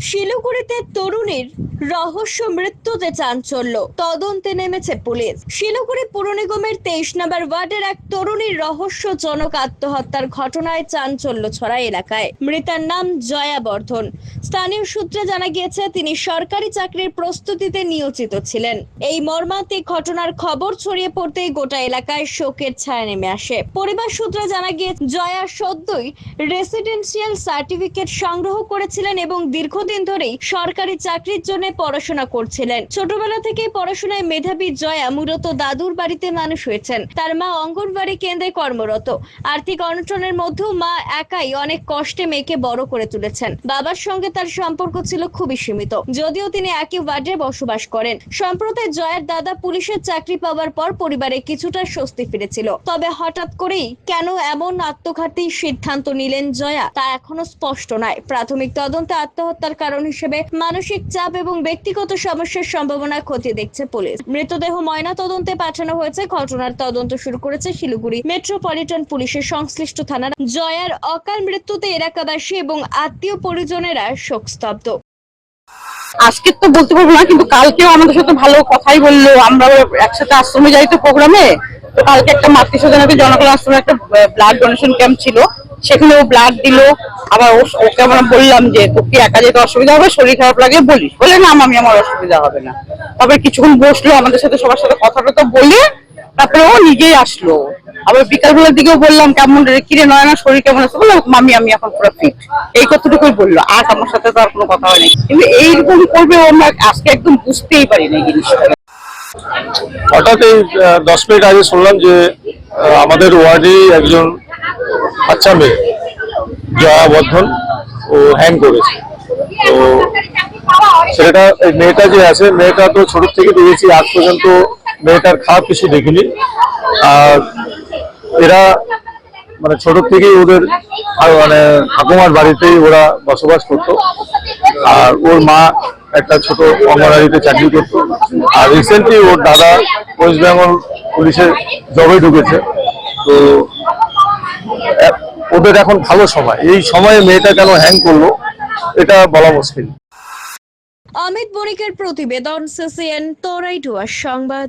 শিলিগুড়িতে তরুণীর রহস্য মৃত্যুতে চাঞ্চল্য। তদন্তে নেমেছে পুলিশ। শিলিগুড়ি পুর নিগমের তেইশ নম্বর ওয়ার্ডের এক তরুণীর রহস্যজনক আত্মহত্যার ঘটনায় চাঞ্চল্য ছড়া এলাকায়। মৃতার নাম জয়া বর্ধন। স্থানীয় সূত্রে জানা গিয়েছে, তিনি সরকারি চাকরির প্রস্তুতিতে নিয়োজিত ছিলেন। এই মর্মান্তিক ঘটনার খবর ছড়িয়ে পড়তেই গোটা এলাকায় শোকের ছায়া নেমে আসে। পরিবার সূত্রে জানা গিয়েছে, জয়া সদ্যই রেসিডেন্সিয়াল সার্টিফিকেট সংগ্রহ করেছিলেন এবং দীর্ঘদিন ধরেই সরকারি চাকরির জন্য পড়াশোনা করছিলেন। ছোটবেলা থেকেই পড়াশোনায় মেধাবী জয়া মূলত দাদুর বাড়িতে মানুষ হয়েছেন। তার মা অঙ্গনবাড়ি কেন্দ্রে কর্মরত। আর্থিক অনটনের মধ্যেও মা একাই অনেক কষ্টে মেয়েকে বড় করে তুলেছেন। বাবার সঙ্গে তার সম্পর্ক ছিল খুবই সীমিত। যদিও তিনি একই ওয়ার্ডে বসবাস করেন। সম্প্রতি জয়ের দাদা পুলিশের চাকরি পাওয়ার পর পরিবারে কিছুটা স্বস্তি ফিরেছিল। তবে হঠাৎ করেই কেন এমন আত্মঘাতী সিদ্ধান্ত নিলেন জয়া তা এখনও স্পষ্ট নয়। প্রাথমিক তদন্তে আত্মহত্যার কারণ হিসেবে মানসিক চাপ এবং ব্যক্তিগত সমস্যার সম্ভাবনা খতিয়ে দেখছে পুলিশ। মৃতদেহ ময়না তদন্তে পাঠানো হয়েছে। ঘটনার তদন্ত শুরু করেছে শিলিগুড়ি মেট্রোপলিটন পুলিশের সংশ্লিষ্ট থানার জয়ার অকাল মৃত্যুতে এলাকাবাসী এবং আত্মীয় পরিজনেরা শোকস্তব্ধ। আজকে তো বলতে পারব না, কিন্তু কালকেও আমাদের সাথে ভালো কথাই বলল। আমরা একসাথে আশ্রমে যাই তো প্রোগ্রামে। তো কালকে একটা মাতৃ স্বজনকে জনকল্যাণ আশ্রমে একটা ব্লাড ডোনেশন ক্যাম্প ছিল। সেখানে ও ব্লাড দিল। আবার ওকে আমরা বললাম যে তোকে একা যেতে অসুবিধা হবে? শরীর খারাপ লাগে? বলিস। বলে না আমি আমার অসুবিধা হবে না। তারপরে কিছুক্ষণ বসল আমাদের সাথে, সবার সাথে কথা টথা বলে তারপরে ও নিজেই আসলো। আবার বিকালবেলার দিকেও বললাম, কেমন কিরে নয় না শরীর কেমন আছে? বললাম মামি, আমি এখন পুরো ফিট এই কথাটুকুই বলল। আর আমার সাথে তো আর কোনো কথা হয়নি। কিন্তু এইরকম করবে ও আমরা আজকে একদম বুঝতেই পারি না এই জিনিসটা। হঠাৎ এই দশ মিনিট আগে শুনলাম যে আমাদের ওয়ার্ডে একজন বাচ্চা মেয়ে জয়া বর্ধন ও হ্যাং করেছে। তো সেটা মেয়েটা যে আছে, মেয়েটা তো ছোট থেকে দেখেছি, আজ পর্যন্ত মেয়েটার খারাপ কিছু দেখিনি। আর এরা মানে ছোট থেকেই ওদের মানে ঠাকুমার বাড়িতেই ওরা বসবাস করতো। আর ওর মা একটা ছোট অঙ্গনারীতে চাকরি করতো। আর রিসেন্টলি ওর দাদা ওয়েস্ট বেঙ্গল পুলিশের জবে ঢুকেছে। তো ওদের এখন ভালো সময়। এই সময়ে মেয়েটা কেন হ্যাং করল, এটা বলা মুশকিল। অমিত বণিকের প্রতিবেদন, সিসিএন তোরাইটুয়া সংবাদ।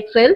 Excel.